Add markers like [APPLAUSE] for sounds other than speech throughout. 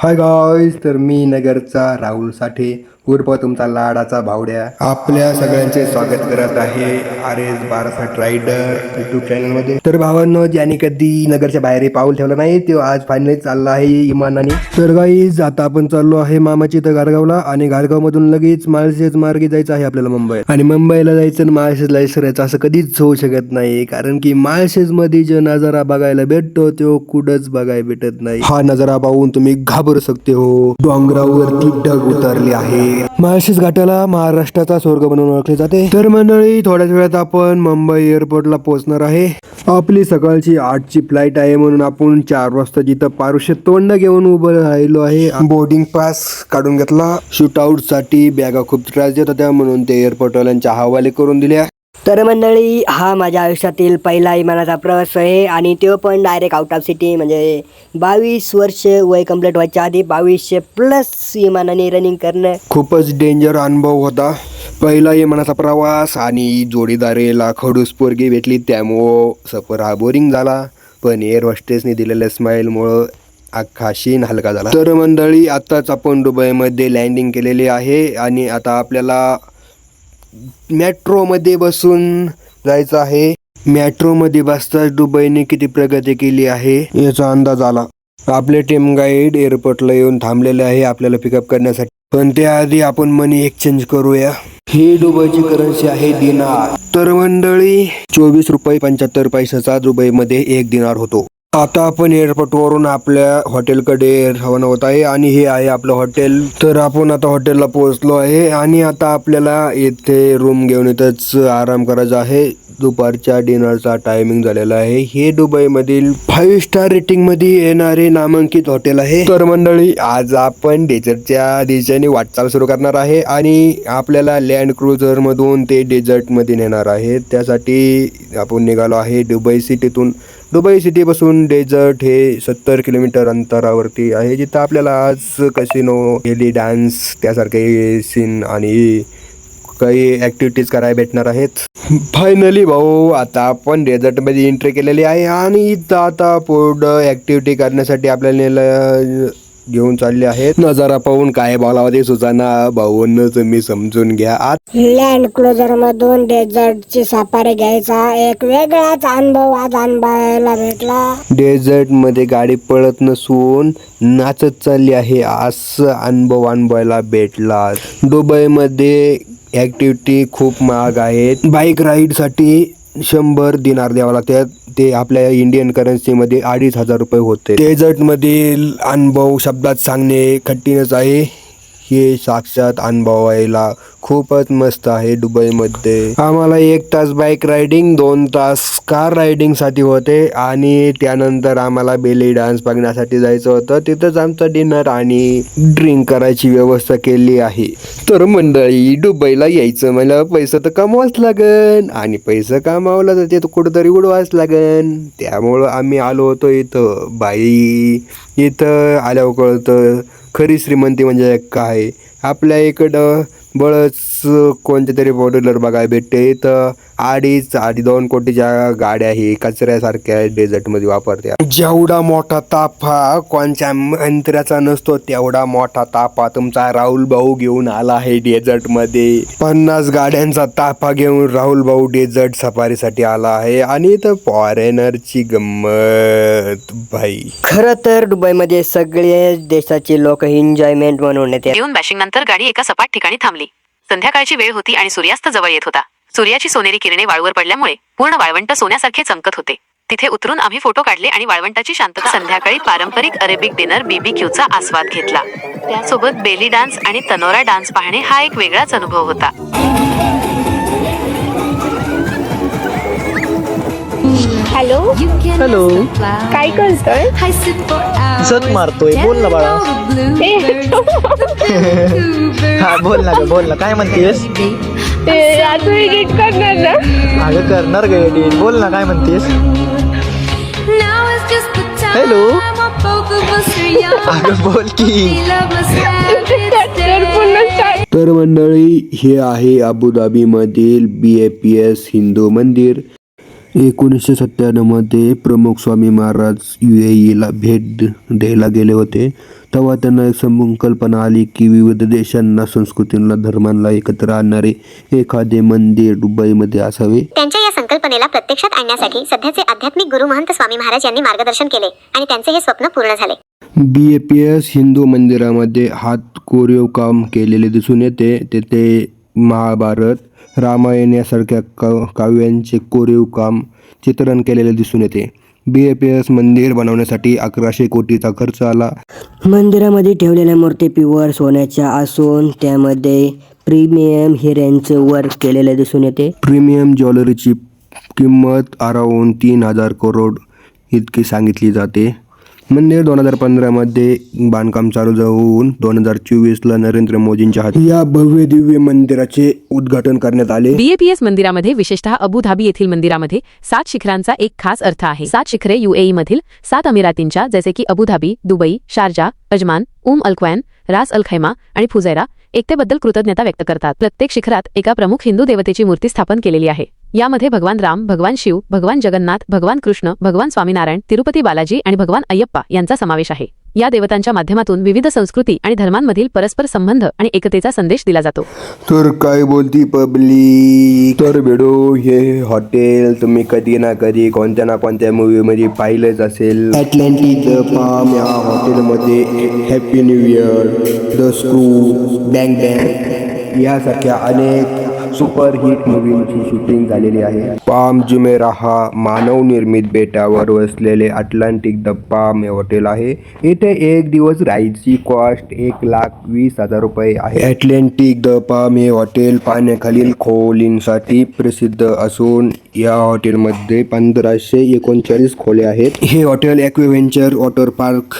Hi guys तर मी नगरचा राहुल साठे. उर्फ तुमचा लाडाचा भावड्या. आपल्या सगळ्यांचे स्वागत करत आहे आर एस बारासाठ रायडर युट्यूब चॅनलमध्ये तर भावांनो ज्याने कधी नगरच्या बाहेर पाऊल ठेवलं नाही तो आज फायनली चालला आहे इमानाने. तर गाईज आता आपण चाललो आहे मामाची तर गारगावला आणि गारगाव मधून लगेच माळशेज मार्गे जायचं आहे आपल्याला मुंबई आणि मुंबईला जायचं आणि माळशेजला विसरायचं असं कधीच होऊ शकत नाही कारण की माळशेजमध्ये जो नजारा बघायला भेटतो तो कुठंच बघायला भेटत नाही. हा नजारा पाहून तुम्ही घाबरू शकते हो. डोंगरावरती ढग उतरले आहे. माळशेज घाटाला महाराष्ट्राचा स्वर्ग म्हणून ओळखले जाते. तर मंडळी थोड्याच वेळात आपण मुंबई एअरपोर्टला पोहोचणार आहे. आपली सकाळची आठची फ्लाईट आहे म्हणून आपण चार वाजता जिथं पारुष्य तोंड घेऊन उभं राहिलो आहे. बोर्डिंग पास काढून घेतला. शूट आउटसाठी बॅगा खूप त्रास देत होत्या म्हणून ते एअरपोर्टवाल्यांच्या हवाले करून दिल्या. तर मंडळी हा माझ्या आयुष्यातील पहिला विमानाचा प्रवास आहे आणि तो पण डायरेक्ट आउट ऑफ सिटी म्हणजे बावीस वर्ष वय कंप्लीट व्हायच्या आधी बावीसशे प्लस विमानाने रनिंग करणं. खूपच डेंजर अनुभव होता. पहिला विमानाचा प्रवास आणि जोडीदारेला खडूस पोरगी भेटली त्यामुळं सफर हा बोरिंग झाला. पण एअर हॉस्टेसने दिलेल्या स्माईलमुळं अख्खा शीन हलका झाला. तर मंडळी आत्ताच आपण दुबईमध्ये लँडिंग केलेली आहे आणि आता आपल्याला मेट्रोमध्ये बसून जायचं आहे. मेट्रोमध्ये बसताच दुबईने किती प्रगती केली आहे याचा अंदाज आला. आपले टीम गाईड एअरपोर्टला येऊन थांबलेले आहे आपल्याला पिकअप करण्यासाठी. पण त्याआधी आपण मनी एक्सचेंज करूया. ही दुबईची करन्सी आहे दिनार. तर मंडळी चोवीस रुपये पंच्याहत्तर पैशाचा दुबईमध्ये एक दिनार होतो. आता आपण एअरपोर्टवरून आपल्या हॉटेलकडे रवाना होत आहे आणि हे आहे आपलं हॉटेल तर आपण आता हॉटेलला पोहोचलो आहे आणि आता आपल्याला इथे रूम घेऊन इथंच आराम करायचा आहे. दुपारच्या डिनरचा टायमिंग झालेला आहे. हे दुबईमधील फाईव्ह स्टार रेटिंगमध्ये येणारे नामांकित हॉटेल आहे. तर मंडळी आज आपण डेझर्टच्या दिशेने वाटचाल सुरू करणार आहे आणि आपल्याला लँड क्रुझरमधून ते डेझर्टमध्ये नेणार आहे. त्यासाठी आपण निघालो आहे दुबई सिटीतून दुबई सिटीपासून डेझर्ट हे सत्तर किलोमीटर अंतरावरती आहे जिथं आपल्याला आज कसिनो हेली डान्स त्यासारखे सीन आणि काही ॲक्टिव्हिटीज करायला भेटणार आहेत. फायनली भाऊ आता आपण डेझर्टमध्ये एंट्री केलेली आहे आणि इथं आता पुढं ॲक्टिव्हिटी करण्यासाठी आपल्याला घेऊन चालले आहेत. नजारा पाहून काय बोलावं ते सुचाना भाऊंना तुम्ही समजून घ्या. आत लँड क्लोजर मधून डेझर्टची सफारी घ्यायचा. एक वेगळाच अनुभव आज अनुभवायला भेटला. डेझर्टमध्ये गाडी पळत नसून नाचत चालली आहे असं अनुभव अनुभवायला भेटला. दुबईमध्ये ॲक्टिव्हिटी खूप महाग आहेत. बाईक राईडसाठी शंभर दिनार द्यावं लागतात ते आपल्या इंडियन करन्सीमध्ये अडीच हजार रुपये होते. डेझर्टमधील अनुभव शब्दात सांगणे कठीणच आहे. हे साक्षात अनुभवायला खूपच मस्त आहे दुबईमध्ये. आम्हाला एक तास बाईक रायडिंग दोन तास कार रायडिंगसाठी होते आणि त्यानंतर आम्हाला बेली डान्स बघण्यासाठी जायचं होतं. तिथंच आमचं डिनर आणि ड्रिंक करायची व्यवस्था केली आहे. तर मंडळी दुबईला यायचं मला पैसा तर कमवाच लागन आणि पैसा कमावला तर ते कुठंतरी उडवाच लागन. त्यामुळं आम्ही आलो होतो इथं. बाई इथं आल्यावर कळतं खरी श्रीमंती म्हणजे काय? आपल्या इकडं बळच कोणते तरी मॉड्युलर बघायला भेटते. तर अडीच आणि दोन कोटीच्या गाड्या ही कचऱ्यासारख्या डेझर्टमध्ये वापरत्या जेवढा मोठा ताफा कोणत्या मंत्र्याचा नसतो तेवढा मोठा ताफा तुमचा राहुल भाऊ घेऊन आला आहे डेझर्टमध्ये पन्नास गाड्यांचा ताफा घेऊन राहुल भाऊ डेझर्ट सफारीसाठी आला आहे. आणि इथं फॉरेनरची गंमत भाई. खरं तर दुबईमध्ये सगळे देशाचे लोक एन्जॉयमेंट म्हणून येते येऊन बॅशिंग नंतर गाडी एका सपाट ठिकाणी थांबली. संध्याकाळची वेळ होती आणि सूर्यास्त जवळ येत होता. सूर्याची सोनेरी किरणे वाळूवर पडल्यामुळे पूर्ण वाळवंट सोन्यासारखे चमकत होते. तिथे उतरून आम्ही फोटो काढले आणि वाळवंटाची शांतता संध्याकाळी पारंपरिक अरेबिक डिनर बीबी क्यूचा आस्वाद घेतला. त्यासोबत बेली डान्स आणि तनोरा डान्स पाहणे हा एक वेगळाच अनुभव होता. हॅलो हॅलो काय करतोय? झक मारतोय. बोल ना बाळा. [LAUGHS] हा बोल ना ग बोल ना. काय म्हणतेस? तू एडिट करणार ना. अगं करणार ग edit. बोल ना काय म्हणतेस? हॅलो [LAUGHS] अगं बोल की. [LAUGHS] तर मंडळी हे आहे अबुधाबीमधील B A P S Hindu मंदिर. एकोणीसशे सत्त्याण्णवमध्ये प्रमुख स्वामी महाराज यू ए ईला भेट द्यायला गेले होते. तेव्हा त्यांना एक संकल्पना आली की विविध देशांना संस्कृतींना धर्मांना एकत्र आणणारे एखादे मंदिर दुबईमध्ये असावे. त्यांच्या या संकल्पनेला प्रत्यक्षात आणण्यासाठी सध्याचे आध्यात्मिक गुरु महंत स्वामी महाराज यांनी मार्गदर्शन केले आणि त्यांचे हे स्वप्न पूर्ण झाले. B A P S Hindu मंदिरामध्ये हात कोरीव काम केलेले दिसून येते. तेथे महाभारत रामायण यासारख्या का काव्यांचे कोरीव काम चित्रण केलेले दिसून येते. बी ए पी एस मंदिर बनवण्यासाठी अकराशे कोटीचा खर्च आला. मंदिरामध्ये ठेवलेल्या मूर्ती प्युअर सोन्याच्या असून त्यामध्ये प्रीमियम हिऱ्यांचं वर्क केलेलं दिसून येते. प्रीमियम ज्वेलरीची किंमत अराऊंड तीन हजार करोड इतकी सांगितली जाते. मंदिर दोन हजार पंधरामध्ये बांधकाम चालू होऊन दोन हजार चोवीसला नरेंद्र मोदींच्या हाती या भव्य दिव्य मंदिराचे उद्घाटन करण्यात आले. बीएपीएस मंदिरामध्ये विशेषतः अबुधाबी येथील मंदिरामध्ये सात शिखरांचा एक खास अर्थ आहे. सात शिखरे युएई मधील सात अमिरातींच्या जसे की Abu Dhabi Dubai Sharjah Ajman Umm Al Quwain Ras Al Khaimah आणि फुजैरा एकतेबद्दल कृतज्ञता व्यक्त करतात. प्रत्येक शिखरात एका प्रमुख हिंदू देवतेची मूर्ती स्थापन केलेली आहे. यामध्ये भगवान राम भगवान शिव भगवान जगन्नाथ भगवान कृष्ण भगवान स्वामीनारायण तिरुपती बालाजी आणि भगवान अय्यप्पा यांचा समावेश आहे. या देवतांच्या माध्यमातून विविध संस्कृती आणि धर्मांमधील परस्पर संबंध आणि एकतेचा संदेश दिला जातो. तर काय बोलती पब्लिक? तर बेडो हे हॉटेल तुम्ही कधी ना कधी कोणत्या ना कोणत्या मूवी मध्ये पाहिलंच असेल. अटलांटिक द पाम या हॉटेलमध्ये happy new year the screw Bang Bang यासारख्या अनेक सुपरहिट मूवींची शूटिंग झालेली आहे. पाम जुमेरा हा मानव निर्मित बेटावर वसलेले अटलांटिक द पाम हे हॉटेल आहे. इथे एक दिवस राहायची कॉस्ट एक लाख वीस हजार रुपये आहे. अटलांटिक द पाम हे हॉटेल पाण्याखालील खोलींसाठी प्रसिद्ध असून या हॉटेलमध्ये पंधराशे एकोणचाळीस खोल्या आहेत. हे हॉटेल ॲक्वेव्हेंचर वॉटर पार्क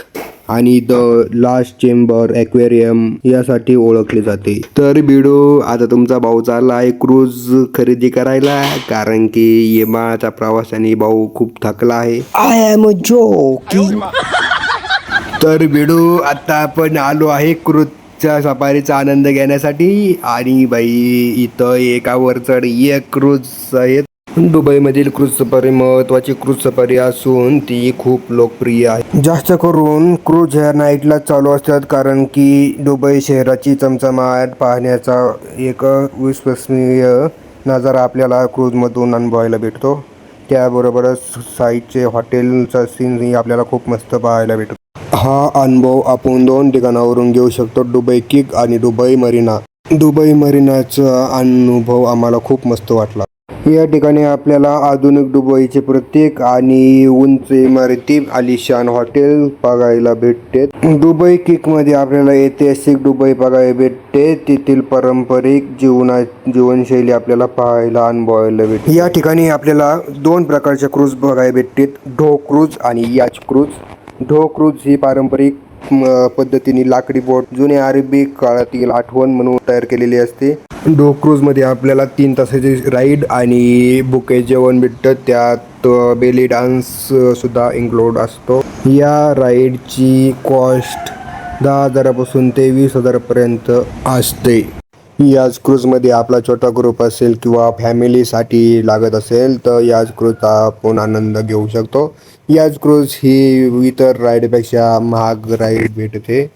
आणि द लास्ट चेंबर ॲक्वेरियम यासाठी ओळखले जाते. तर बिडो आता तुमचा भाऊ चालला आहे क्रूज खरेदी करायला. कारण की येमाळाचा प्रवासाने भाऊ खूप थकला आहे. आय एम अ जोकिंग तर बिडू आता आपण आलो आहे क्रूजच्या सफारीचा आनंद घेण्यासाठी. आणि बाई इथं एकावर चढ एक क्रूज आहेत दुबईमधील क्रूज सफारी महत्वाची क्रूज सफारी असून ती खूप लोकप्रिय आहे. जास्त करून क्रूज ह्या नाईटला चालू असतात कारण की दुबई शहराची चमचमाट पाहण्याचा एक विश्वसनीय नजारा आपल्याला क्रूजमधून अनुभवायला भेटतो. त्याबरोबरच साईडचे हॉटेलचा सीनही आपल्याला खूप मस्त पाहायला भेटतो. हा अनुभव आपण दोन ठिकाणावरून घेऊ शकतो दुबई किक आणि दुबई मरीना. दुबई मरीनाचा अनुभव आम्हाला खूप मस्त वाटला. या ठिकाणी आपल्याला आधुनिक दुबईचे प्रत्येक आणि उंच इमारती आलिशान हॉटेल बघायला भेटते. दुबई किकमध्ये आपल्याला ऐतिहासिक दुबई बघायला भेटते. तेथील पारंपरिक जीवना जीवनशैली आपल्याला पाहायला अनुभवायला भेटते. या ठिकाणी आपल्याला दोन प्रकारच्या क्रूज बघायला भेटते ढो क्रूज आणि याच क्रूज. ढो क्रूज ही पारंपरिक पद्धतीने लाकडी बोट जुन्या अरेबिक काळातील आठवण म्हणून तयार केलेली असते. डो क्रूजमध्ये आपल्याला तीन तासाची राईड आणि बुके जेवण भेटतं. त्यात बेली डान्स सुद्धा इन्क्लूड असतो. या राईडची कॉस्ट दहा हजारापासून ते वीस हजारापर्यंत असते. याच क्रूजमध्ये आपला छोटा ग्रुप असेल किंवा फॅमिलीसाठी लागत असेल तर याच क्रूजचा आपण आनंद घेऊ शकतो. याच क्रूज ही इतर राईडपेक्षा महाग राईड भेटते.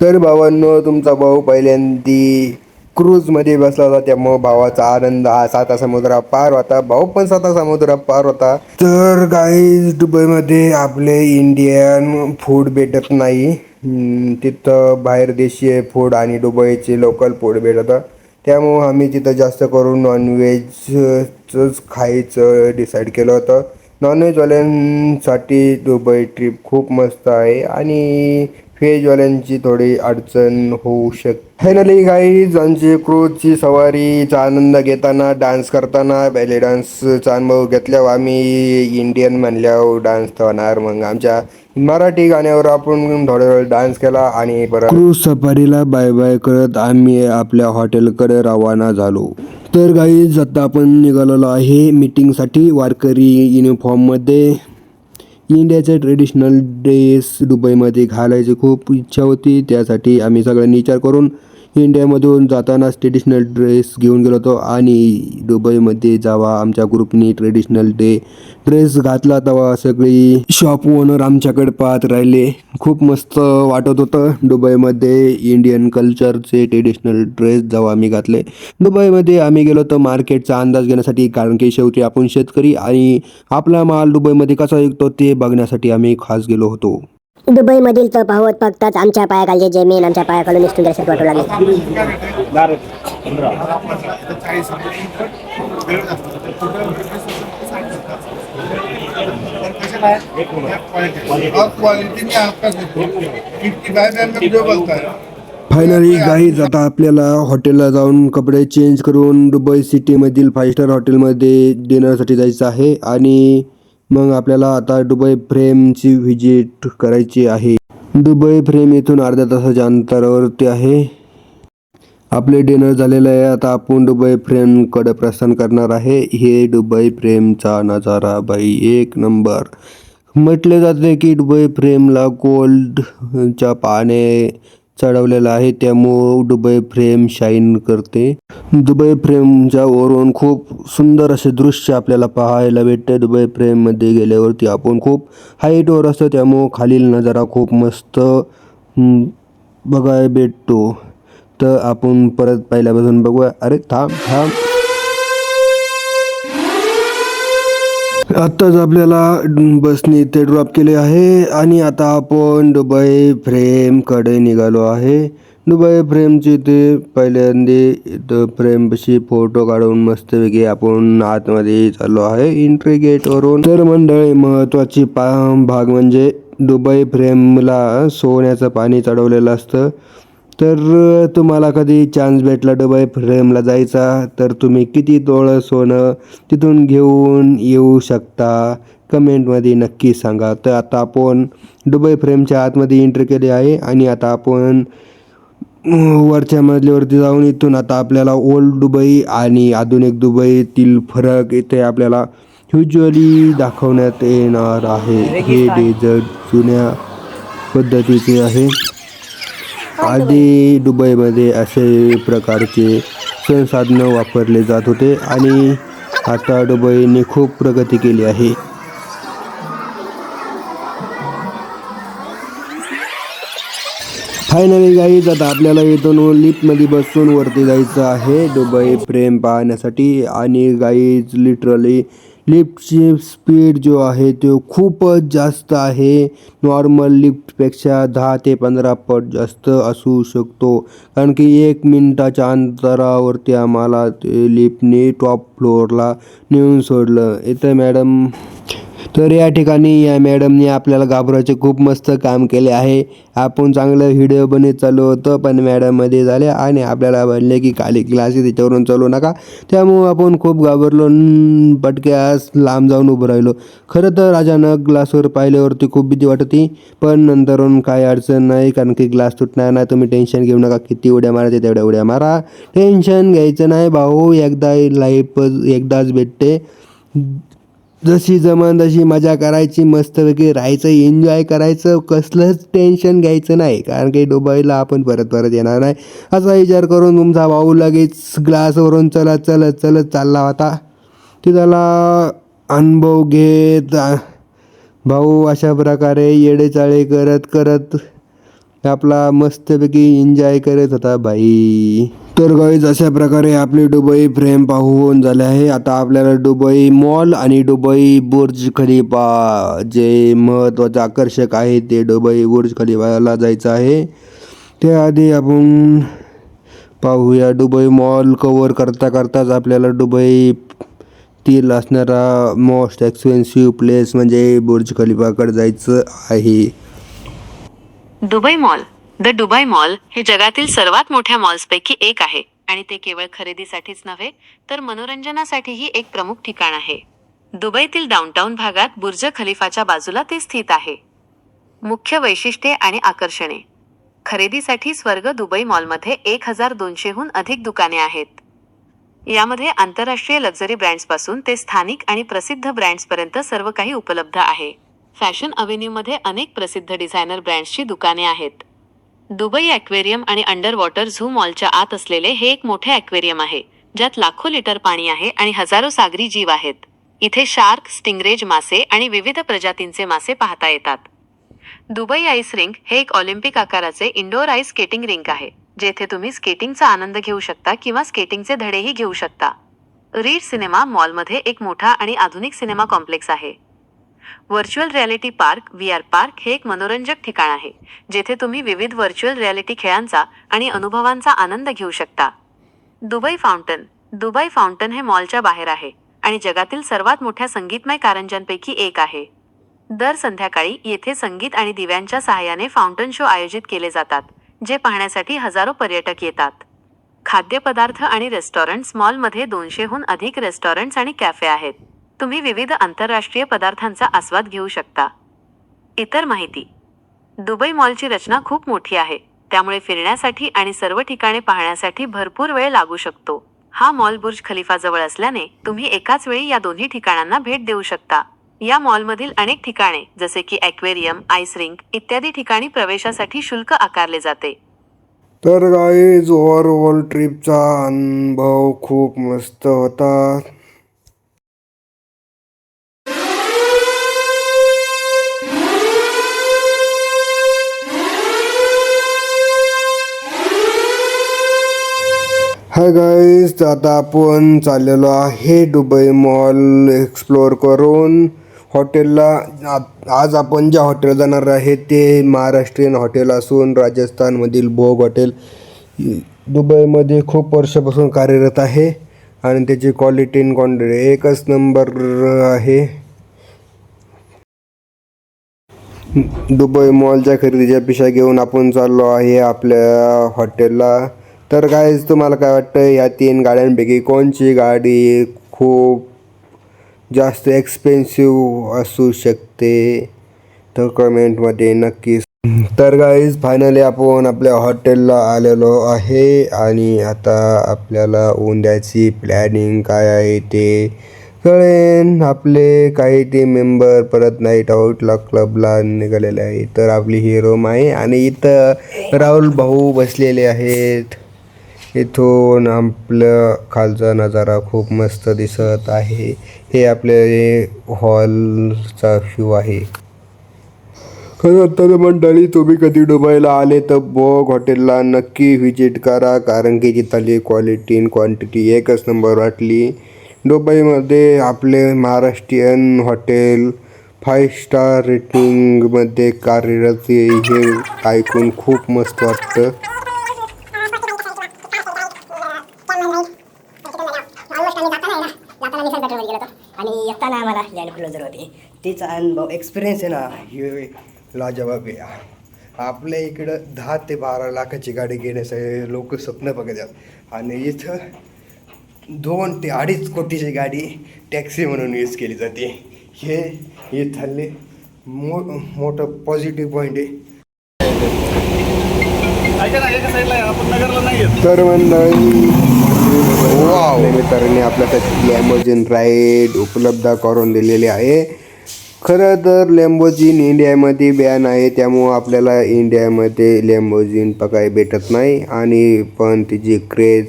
तर भावांनो तुमचा भाऊ पहिल्यांदी क्रूजमध्ये बसला होता त्यामुळं भावाचा आनंद हा साता समुद्रा पार होता. भाऊ पण साता समुद्रा पार होता. तर काही दुबईमध्ये आपले इंडियन फूड भेटत नाही. तिथं बाहेर देशीय फूड आणि दुबईचे लोकल फूड भेटतं. त्यामुळं आम्ही तिथं जास्त करून नॉनव्हेजच खायचं डिसाईड केलं होतं. नॉनव्हेजवाल्यांसाठी दुबई ट्रिप खूप मस्त आहे आणि व्हेजवाल्यांची थोडी अडचण होऊ शकते फायनली गाईज आमची क्रूजची सवारीचा आनंद घेताना डान्स करताना बेले डान्सचा अनुभव घेतल्यावर आम्ही इंडियन म्हणल्यावर डान्स होणार. मग आमच्या मराठी गाण्यावर आपण थोडा वेळ डान्स केला आणि परत क्रूज सफारीला बाय बाय करत आम्ही आपल्या हॉटेलकडे रवाना झालो. तर गाईज आता आपण निघालेलो आहे मीटिंगसाठी वारकरी युनिफॉर्ममध्ये इंडियाचे ट्रेडिशनल ड्रेस दुबईमध्ये घालायची खूप इच्छा होती त्यासाठी आम्ही सगळ्यांनी विचार करून इंडियामधून जातानाच ट्रेडिशनल ड्रेस घेऊन गेलो होतो आणि दुबईमध्ये जावा आमच्या ग्रुपनी ट्रेडिशनल डे ड्रेस घातला तेव्हा सगळी शॉप ओनर आमच्याकडे पाहत राहिले. खूप मस्त वाटत होतं. दुबईमध्ये इंडियन कल्चरचे ट्रेडिशनल ड्रेस जेव्हा आम्ही घातले दुबईमध्ये आम्ही गेलो तर मार्केटचा अंदाज घेण्यासाठी कारण की शेवटी आपण शेतकरी आणि आपला माल दुबईमध्ये कसा विकतो ते बघण्यासाठी आम्ही खास गेलो होतो. दुबईमधील तफावत फक्तच आमच्या पायाखालचे जमीन आमच्या पायाखालून निसटून गेल्यासारखं वाटू लागले फायनली गाईज आता आपल्याला हॉटेलला जाऊन कपडे चेंज करून दुबई सिटीमधील फाईव्ह स्टार हॉटेलमध्ये डिनरसाठी जायचं आहे. आणि मग आपल्याला आता दुबई फ्रेमची व्हिजिट करायची आहे. दुबई फ्रेम इथून अर्ध्या तासाच्या अंतरावरती आहे. आपले डिनर झालेलं आहे. आता आपण दुबई फ्रेमकडे प्रस्थान करणार आहे. हे दुबई फ्रेमचा नजारा बाई. एक नंबर. म्हटले जाते की दुबई फ्रेमला गोल्डच्या पाने चढवलेला आहे. त्यामुळं दुबई फ्रेम शाईन करते. दुबई फ्रेमच्या वरून खूप सुंदर असे दृश्य आपल्याला पाहायला भेटते. दुबई फ्रेममध्ये गेल्यावरती आपण खूप हाईटवर असतो. त्यामुळं खालील नजारा खूप मस्त बघायला भेटतो. तर आपण परत पहिल्यापासून बघूया. अरे थांब थांब. आत्ताच आपल्याला बसने ते ड्रॉप केले आहे आणि आता आपण दुबई फ्रेमकडे निघालो आहे. दुबई फ्रेमची ते पहिल्यांदा इथं फ्रेमशी फोटो काढून मस्तपैकी आपण आतमध्ये चाललो आहे एंट्री गेटवरून तर मंडळी महत्त्वाची पा भाग म्हणजे दुबई फ्रेमला सोन्याचं पाणी चढवलेलं असतं. तर तुम्हाला कधी चान्स भेटला दुबई फ्रेमला जायचा? तर तुम्ही किती तोळं सोनं तिथून घेऊन येऊ शकता? कमेंटमध्ये नक्की सांगा. तर आता आपण दुबई फ्रेमच्या आतमध्ये एंट्री केली आहे आणि आता आपण वरच्या मजल्यावरती जाऊन इथून आता आपल्याला ओल्ड दुबई आणि आधुनिक दुबईतील फरक इथे आपल्याला व्हिज्युअली दाखवण्यात येणार आहे. हे डेझर्ट जुन्या पद्धतीचे आहे. आधी दुबईमध्ये असे प्रकारचे संसाधनं वापरले जात होते आणि आता दुबईने खूप प्रगती केली आहे. फायनली गाईज आता आपल्याला इथून लिफ्टमध्ये बसून वरती जायचं आहे. दुबई प्रेम पाहण्यासाठी आणि गाईज लिटरली लिफ्टची स्पीड जो आहे तो खूपच जास्त आहे. नॉर्मल लिफ्टपेक्षा दहा ते पंधरा पट जास्त असू शकतो. कारण की एक मिनटाच्या अंतरावरती आम्हाला ते लिफ्टने टॉप फ्लोअरला नेऊन सोडलं. इथं मॅडम तर या ठिकाणी या मॅडमने आपल्याला घाबरायचे खूप मस्त काम केले आहे. आपण चांगलं व्हिडिओ बनत चालू होतं पण मॅडममध्ये झाले आणि आपल्याला म्हणले की खाली क्लासेस त्याच्यावरून चालू नका. त्यामुळं आपण खूप घाबरलो पटक्यास लांब जाऊन उभं राहिलो. खरं तर अचानक ग्लासवर पाहिल्यावरती खूप भीती वाटती पण नंतरून काही अडचण नाही कारण की ग्लास तुटणार नाही तुम्ही टेन्शन घेऊ नका किती उड्या मारायचे तेवढ्या उड्या मारा. टेन्शन घ्यायचं नाही भाऊ एकदा लाईफ एकदाच भेटते. जशी जमान तशी मजा करायची मस्तपैकी राहायचं एन्जॉय करायचं कसलंच टेन्शन घ्यायचं नाही. कारण की दुबईला आपण परत परत येणार नाही. असा विचार करून तुमचा भाऊ लगेच ग्लासवरून चलत चलत चलत चालला होता. ती त्याला अनुभव घेत भाऊ अशा प्रकारे येडेचाळे करत करत आपला मस्तपैकी एन्जॉय करत होता भाई तर गाईज अशा प्रकारे आपली दुबई फ्रेम पाहून झाले आहे. आता आपल्याला दुबई मॉल आणि दुबई बुर्ज खलिफा जे महत्त्वाचे आकर्षक आहे ते दुबई बुर्ज खलिफाला जायचं आहे. त्याआधी आपण पाहूया दुबई मॉल कवर करता करताच आपल्याला दुबई तील असणारा मोस्ट एक्सपेन्सिव्ह प्लेस म्हणजे बुर्ज खलिफाकडे जायचं आहे. Dubai Mall the Dubai Mall हे जगातील सर्वात मोठ्या मॉल्सपैकी एक आहे. आणि ते केवळ खरेदीसाठीच नव्हे तर मनोरंजनासाठीही एक प्रमुख ठिकाण आहे. दुबईतील डाऊनटाऊन भागात बुर्ज खलिफाच्या बाजूला ते स्थित आहे. मुख्य वैशिष्ट्ये आणि आकर्षणे. खरेदीसाठी स्वर्ग दुबई मॉलमध्ये एक हजार दोनशेहून अधिक दुकाने आहेत. यामध्ये आंतरराष्ट्रीय लक्झरी ब्रँड्सपासून ते स्थानिक आणि प्रसिद्ध ब्रँड्सपर्यंत सर्व काही उपलब्ध आहे. फॅशन अव्हेन्यूमध्ये अनेक प्रसिद्ध डिझायनर ब्रँड्सची दुकाने आहेत. Dubai aquarium and under water zoo मॉलच्या आत असलेले हे एक मोठे ॲक्वेरियम आहे ज्यात लाखो लिटर पाणी आहे आणि हजारो सागरी जीव आहेत. इथे शार्क स्टिंगरेज मासे आणि विविध प्रजातींचे मासे पाहता येतात. दुबई आईस रिंक हे एक ऑलिम्पिक आकाराचे इंडोर आईस स्केटिंग रिंक आहे जेथे तुम्ही स्केटिंगचा आनंद घेऊ शकता किंवा स्केटिंगचे धडेही घेऊ शकता. रीड सिनेमा मॉलमध्ये एक मोठा आणि आधुनिक सिनेमा कॉम्प्लेक्स आहे. Virtual reality park V R park हे एक मनोरंजक ठिकाण आहे जेथे तुम्ही विविध व्हर्च्युअल रियालिटी खेळांचा आणि अनुभवांचा आनंद घेऊ शकता. दुबई फाउंटन दुबई फाउंटन हे मॉलच्या बाहेर आहे आणि जगातील सर्वात मोठ्या संगीतमय कारंज्यांपैकी एक आहे. दर संध्याकाळी येथे संगीत आणि दिव्यांच्या सहाय्याने फाउंटन शो आयोजित केले जातात जे पाहण्यासाठी हजारो पर्यटक येतात. खाद्यपदार्थ आणि रेस्टॉरंट्स मॉलमध्ये दोनशेहून अधिक रेस्टॉरंट्स आणि कॅफे आहेत. तुम्ही विविध आंतरराष्ट्रीय पदार्थांचा आस्वाद घेऊ शकता. इतर माहिती. दुबई मॉलची रचना खूप मोठी आहे. त्यामुळे फिरण्यासाठी आणि सर्व ठिकाणे पाहण्यासाठी भरपूर वेळ लागू शकतो. हा मॉल बुर्ज खलिफाजवळ असल्याने तुम्ही एकाच वेळी या दोन्ही ठिकाणांना भेट देऊ शकता. या मॉलमधील अनेक ठिकाणे जसे की ॲक्वेरियम आईस रिंक इत्यादी ठिकाणी प्रवेशासाठी शुल्क आकारले जाते. तर गाईज ओव्हरऑल ट्रिपचा अनुभव खूप मस्त होता. हाय गाईज आता आपण चाललेलो आहे दुबई मॉल एक्सप्लोअर करून. हॉटेलला आ- आज आपण ज्या हॉटेल जाणार आहे ते महाराष्ट्रीयन हॉटेल असून राजस्थानमधील भोग हॉटेल. दुबईमध्ये खूप वर्षापासून कार्यरत आहे आणि त्याची क्वालिटी इन क्वांटिटी एकच नंबर आहे. दुबई मॉलच्या खरेदीच्या पिशा घेऊन आपण चाललो आहे आपल्या हॉटेलला. तर काय तुम्हाला काय वाटतं या तीन गाड्यांपैकी कोणची गाडी खूप जास्त एक्सपेन्सिव्ह असू शकते? तर कमेंटमध्ये नक्की तर गाईज फायनली आपण आपल्या हॉटेलला आलेलो आहे आणि आता आपल्याला उद्याची प्लॅनिंग काय आहे ते कळेन आपले काही टीम मेंबर परत नाईट आऊटला क्लबला निघालेले आहे तर आपली हिरो माई आणि इथं राहुल भाऊ बसलेले आहेत. इथून आपलं खालचा नजारा खूप मस्त दिसत आहे. हे आपले हॉलचा व्ह्यू आहे. खरं तर मंडळी तुम्ही कधी दुबईला आले तर बोग हॉटेलला नक्की व्हिजिट करा कारण की तिथली क्वालिटी इन क्वांटिटी एकच नंबर वाटली. दुबईमध्ये आपले महाराष्ट्रीयन हॉटेल फाय स्टार रेटिंगमध्ये कार्यरत हे ऐकून खूप मस्त वाटतं. लँड क्लोजर होती तिचा अनुभव एक्सपिरियन्स आहे ना हे लाजवाब आहे. आपल्या इकडं दहा ते बारा लाखाची गाडी घेण्यासाठी लोक स्वप्न बघतात आणि इथं दोन ते अडीच कोटीची गाडी टॅक्सी म्हणून यूज केली जाते. हे इथले मो मोठं पॉझिटिव्ह पॉईंट आहे. तर वाव मित्रांनी आपल्यासाठी लॅम्बोजिन राईड उपलब्ध करून दिलेली आहे. खरं तर लॅम्बोजिन इंडियामध्ये बॅन आहे त्यामुळं आपल्याला इंडियामध्ये लॅम्बोजिन पकाय भेटत नाही. आणि पण तिची क्रेज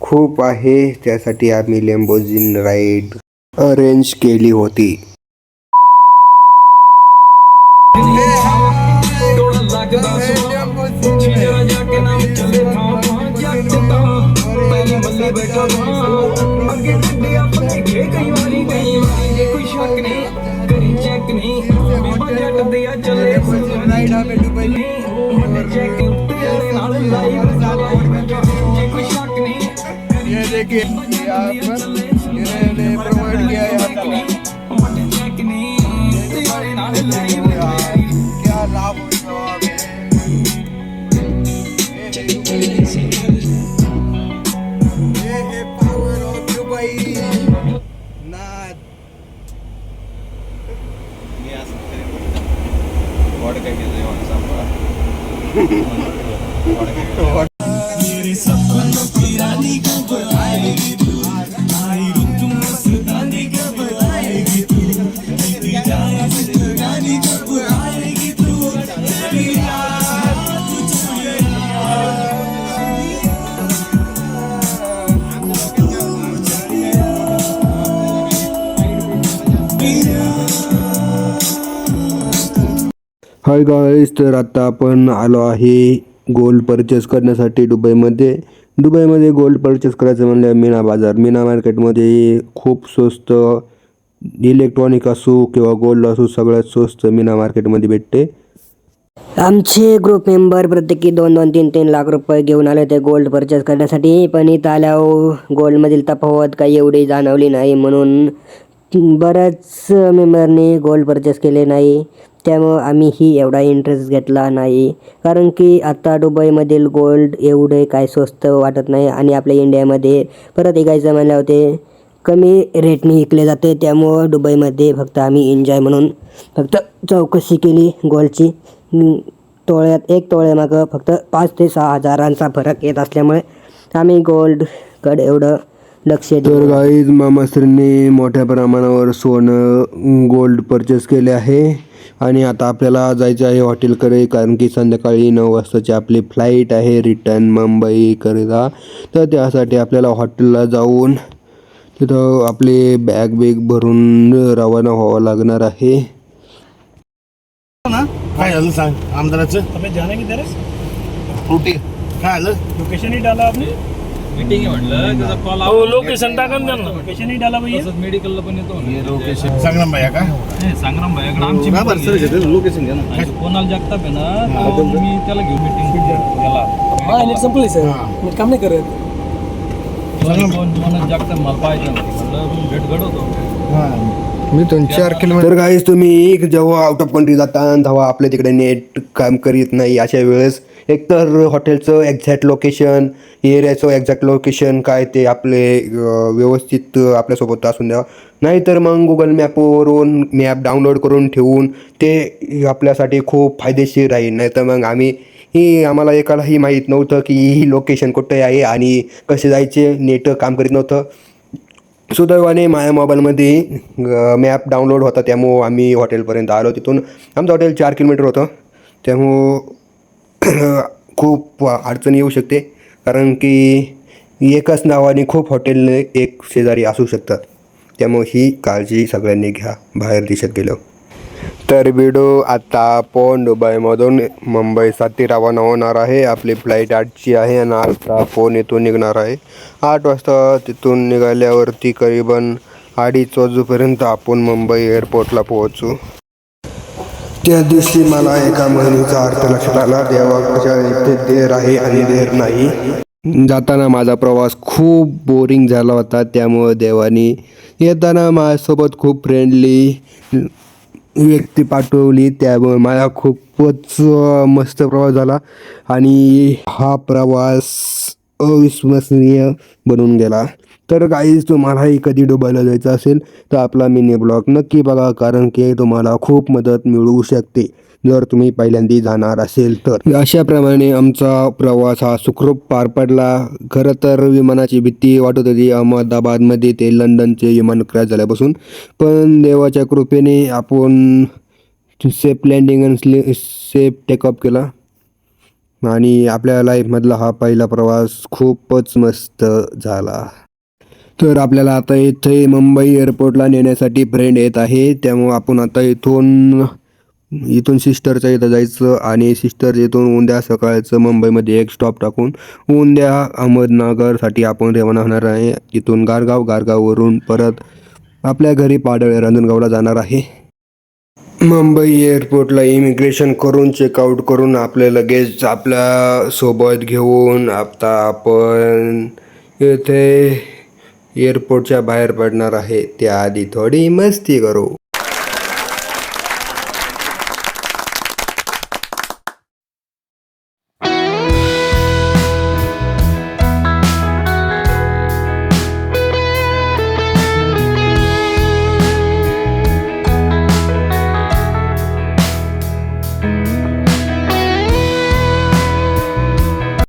खूप आहे त्यासाठी आम्ही लॅम्बोजिन राईड अरेंज केली होती. ये देखिए यहाँ पर इन्होंने प्रोवाइड किया है क्या हाय गाईज तर आता आपण आलो आहे गोल्ड परचेस करण्यासाठी दुबईमध्ये. दुबईमध्ये गोल्ड परचेस करायचं म्हणलं मीना बाजार. मीना मार्केटमध्ये खूप स्वस्त इलेक्ट्रॉनिक असो किंवा गोल्ड असो सगळ्यात स्वस्त मीना मार्केटमध्ये भेटते. आमचे ग्रुप मेंबर प्रत्येकी दोन दोन तीन तीन लाख रुपये घेऊन आले होते गोल्ड परचेस करण्यासाठी. पण इथं आल्यावर गोल्डमधील तफावत काही एवढी जाणवली नाही म्हणून बऱ्याच मेंबरनी गोल्ड परचेस केले नाही. त्यामुळं आम्हीही एवढा इंटरेस्ट घेतला नाही. कारण की आता दुबईमधील गोल्ड एवढे काय स्वस्त वाटत नाही आणि आपल्या इंडियामध्ये परत ऐकायचं म्हणलं होते. कमी रेटने विकले जाते. त्यामुळं दुबईमध्ये फक्त आम्ही एन्जॉय म्हणून फक्त चौकशी केली गोल्डची तोळ्यात एक तोळ्यामागं फक्त पाच ते सहा हजारांचा फरक येत असल्यामुळे आम्ही गोल्डकडे एवढं लक्ष तर गाईज मामाश्रींनी मोठ्या प्रमाणावर सोनं गोल्ड परचेस केले आहे. आणि आता आपल्याला जायचं आहे हॉटेलकडे कारण की संध्याकाळी नऊ वाजताची आपली फ्लाईट आहे रिटर्न मुंबईकरिता. तर त्यासाठी आपल्याला हॉटेलला जाऊन तिथं आपले बॅग बिग भरून रवाना व्हावं लागणार आहे. काय झालं सांग? आमदाराचं? फ्रुटी. काय झालं? लोकेशन ही डाला आपने. मीटिंग आहे म्हटलं त्याचा कॉल लोकेशन टाका ना. लोकेशन ही डाला भैया मेडिकलला पण येतो. लोकेशन संग्राम भैया का? संग्राम भाईकडे आमची का बरं सर लोकेशन घ्या ना. कोणाला जगताप आहे ना तो मी त्याला घेऊ मीटिंग त्याला संपली सर. काम नाही करत. कोण कोण जगताप मला पाहिजे म्हटलं भेट घडवतो. मी दोन चार तर गाईज तुम्ही जेव्हा आउट ऑफ कंट्री जाता तेव्हा आपल्या तिकडे नेट काम करीत नाही अशा वेळेस एकतर हॉटेलचं एक्झॅक्ट लोकेशन एरियाचं एक्झॅक्ट लोकेशन काय ते आपले व्यवस्थित आपल्यासोबत असून द्यावं. नाहीतर मग गुगल मॅपवरून मॅप डाउनलोड करून ठेवून ते आपल्यासाठी खूप फायदेशीर राहील. नाहीतर मग आम्ही ही आम्हाला एकालाही माहीत नव्हतं की ही लोकेशन कुठे आहे आणि कसे जायचे नेट काम करीत नव्हतं. सुदैवाने माझ्या मोबाईलमध्ये मॅप डाउनलोड होता त्यामुळं आम्ही हॉटेलपर्यंत आलो. तिथून आमचं हॉटेल चार किलोमीटर होतं. त्यामुळं खूप अडचण येऊ शकते. कारण की एकाच नावाने खूप हॉटेल एक शेजारी असू शकतात. त्यामुळे ही काळजी सगळ्यांनी घ्या बाहेर देशात गेलो तर व्हिडिओ आता आपण दुबईमधून मुंबईसाठी रवाना होणार आहे. आपली फ्लाईट आठची आहे आणि आता फोन येथून निघणार आहे. आठ वाजता तिथून निघाल्यावरती करीबन अडीच वाजूपर्यंत आपण मुंबई एअरपोर्टला पोहोचू. त्या दिवशी मला एका महिन्याचा अर्थ लक्षात आला देवाच्या इथे देर आहे आणि देर नाही. जाताना माझा प्रवास खूप बोरिंग झाला होता. त्यामुळं देवानी येताना माझ्यासोबत खूप फ्रेंडली व्यक्ती पाठवली. त्यामुळे माझा खूपच मस्त प्रवास झाला. आणि हा प्रवास अविस्मरणीय बनून गेला. तर काहीच तुम्हालाही कधी डुबायला जायचं असेल तर आपला मिनी ब्लॉग नक्की बघा कारण की तुम्हाला खूप मदत मिळू शकते. जर तुम्ही पहिल्यांदा जाणार असेल तर. अशाप्रमाणे आमचा प्रवास हा सुखरूप पार पडला. खरं तर विमानाची भीती वाटत होती. अहमदाबादमध्ये ते लंडनचे विमान क्रॅश झाल्यापासून. पण देवाच्या कृपेने आपण सेफ लँडिंग आणि सेफ टेकअप केला. आणि आपल्या लाईफमधला हा पहिला प्रवास खूपच मस्त झाला. तर आपल्याला आता इथे मुंबई एअरपोर्टला नेण्यासाठी फ्रेंड येत आहे. त्यामुळं आपण आता इथून इथून सिस्टरच्या इथं जायचं आणि सिस्टर इथून उद्या सकाळचं मुंबईमध्ये एक स्टॉप टाकून उद्या अहमदनगरसाठी आपण रवाना होणार आहे. इथून गारगाव गारगाववरून परत आपल्या घरी पाडळ रांजणगावला जाणार आहे. मुंबई एअरपोर्टला इमिग्रेशन करून चेकआउट करून आपले लगेच आपल्यासोबत घेऊन आता आपण इथे एअरपोर्टच्या बाहेर पडणार आहे. त्याआधी थोडी मस्ती करू.